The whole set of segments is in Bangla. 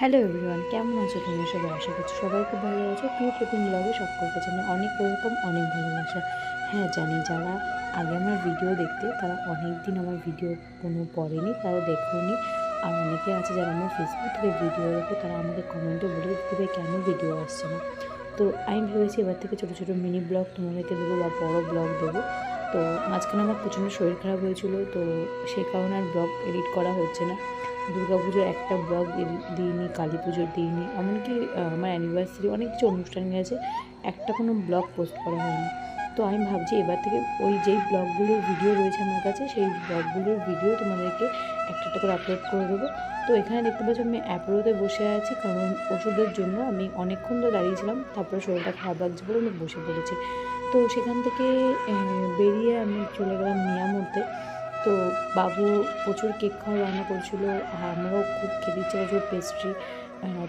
হ্যালো এভরিওয়ান, কেমন আছো তুমি সবাই? আশা করছি সবাই খুব ভালো আছো। প্রিয় প্রতিদিন ব্লগে সকলকে জানি অনেক ওয়েলকাম অনেক ভালোবাসা। হ্যাঁ জানি যারা আগে আমার ভিডিও দেখতে, তারা অনেক দিন আমার ভিডিও কোনো পড়েনি, তারা দেখোনি। আর অনেকে আছে যারা আমার ফেসবুক থেকে ভিডিও দেখে, তারা আমাকে কমেন্টে বলে দিতে কেন ভিডিও আসছে না। তো আমি ভেবেছি এবার থেকে ছোটো ছোটো মিনি ব্লগ তোমাদেরকে দেবো বা বড়ো ব্লগ দেবো। তো মাঝখানে আমার প্রচণ্ড শরীর খারাপ হয়েছিল, তো সেই কারণে আর ব্লগ এডিট করা হচ্ছে না। পুজোর একটা ব্লগ দিইনি কালী পুজোর দিইনি এমনকি আমার অ্যানিভার্সারি অনেক কিছু অনুষ্ঠান গেছে, একটা কোনো ব্লগ পোস্ট করা হয়নি। তো আমি ভাবছি এবার থেকে ওই যেই ব্লগগুলোর ভিডিও রয়েছে আমার কাছে, সেই ব্লগগুলোর ভিডিও তোমাদেরকে একটা একটা করে আপলোড করে দেবো। তো এখানে দেখতে পাচ্ছি আমি অ্যাপোলোতে বসে আছি, কারণ ওষুধের জন্য আমি অনেকক্ষণ তো দাঁড়িয়েছিলাম তারপরে শরীরটা খারাপ লাগছে বলে আমি বসে পড়েছি। তো সেখান থেকে বেরিয়ে আমি চলে গেলাম মিয়ামোড়তে তো বাবু প্রচুর কেক খাওয়া রান্না করছিল আমরাও খুব খেতে ইচ্ছে করছিল পেস্ট্রি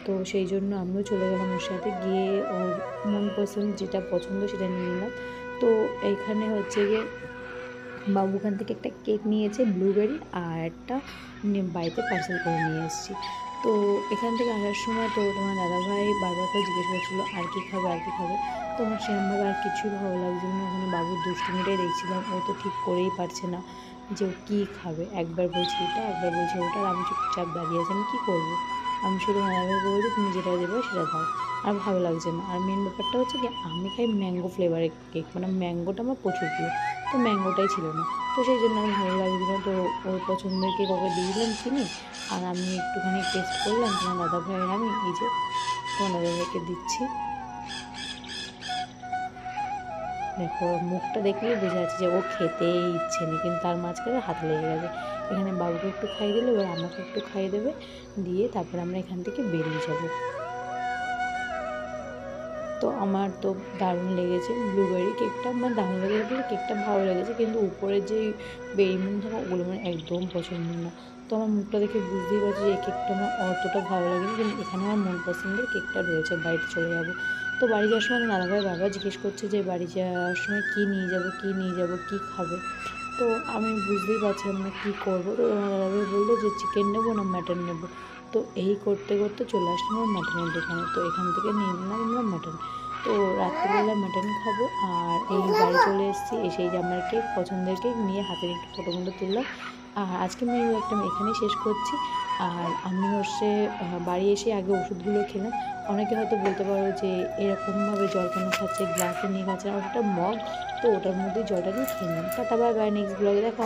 তো সেই জন্য আমিও চলে গেলাম ওর সাথে, গিয়ে ওর মন পছন্দ যেটা পছন্দ সেটা নিয়ে নিলাম। তো এইখানে হচ্ছে গিয়ে বাবু ওখান থেকে একটা কেক নিয়েছে ব্লুবেরি আর একটা বাড়িতে পার্সেল করে নিয়ে এসেছি। তো এখান থেকে আসার সময় তো তোমার দাদাভাই বারবার করে জিজ্ঞেস করছিল, আর কি খাবে, আর কি খাবে? তো আমার সেরকমভাবে আর কিছুই ভালো লাগছিল না, ওখানে বাবুর দুষ্টুমিটাই দেখছিলাম, ও তো ঠিক করেই পারছে না। যে ও কী খাবে? একবার বলছে এটা, একবার বলছে ওটা, আর আমি চুপচাপ দাঁড়িয়ে আছি, আমি কী করব? আমি শুধু দাদাভাইকে বলছি তুমি যেটা দেবে সেটা দাও। আর ভালো লাগছে না। আর মেন ব্যাপারটা হচ্ছে কি, আমি খাই ম্যাঙ্গো ফ্লেভারের কেক মানে ম্যাঙ্গোটা আমার প্রচুর প্রিয়। তো ম্যাঙ্গোটাই ছিল না। তো সেই জন্য আমি ভালো লাগছিল। তো ওর পছন্দের কেক ওকে দিয়ে দিলাম চিনি, আর আমি একটুখানি টেস্ট করলাম। তোমার দাদা ভাইয়ের আমি, এই যে তোমার দাদা ভাইকে দিচ্ছি। দেখো, মুখটা দেখলেই বোঝা যাচ্ছে যে ও খেতেই ইচ্ছে নেই, কিন্তু তার মাঝখানে হাত লেগে গেছে। এখানে বাবুকে একটু খাইয়ে দিলে, এবার আমাকে একটু খাইয়ে দেবে, দিয়ে তারপরে আমরা এখান থেকে বেরিয়ে যাব। তো আমার তো দারুণ লেগেছে। ব্লুবেরি কেকটা আমার দারুণ লেগেছে। বলে কেকটা ভালো লেগেছে কিন্তু উপরে যে বেরিমন থাকে ওগুলো আমার একদম পছন্দ না। তো আমার মুখটা দেখে বুঝতেই পারছি যে এই কেকটা আমার অতটা ভালো লাগেনি। কিন্তু এখানে আমার মন পছন্দের কেকটা রয়েছে, বাড়িতে চলে যাব। তো বাড়ি যাওয়ার সময় দাদাভাই বারবার জিজ্ঞেস করছে যে বাড়ি যাওয়ার সময় কী নিয়ে যাব, কী নিয়ে যাব, কী খাবে? তো আমি বুঝতেই পারছিলাম না কী করব। তো দাদাভাই বলল যে চিকেন নেব না মাটন নেব? তো এই করতে করতে চলে আসলাম মাটনের দোকানে তো এখান থেকে নিয়ে নিলাম আমরা মাটন তো রাত্রিবেলা মাটন খাব আর এই বাড়ি চলে এসেছি এসে এই যে আমার কেক পছন্দের কেক নিয়ে হাতে একটু ফটো মতো তুললাম। আর আজকে মেনু একটা আমি এখানেই শেষ করছি। আর আমি হচ্ছে বাড়ি এসে আগে ওষুধগুলো খেলাম। অনেকে হয়তো বলতে পারো যে এরকমভাবে জল কেন খাচ্ছে, গ্লাসে নিয়ে খাচ্ছে আর ওটা মগ, তো ওটার মধ্যে জলটা দিয়ে খেয়ে নিলাম বাই বাই নেক্সট ব্লগে দেখা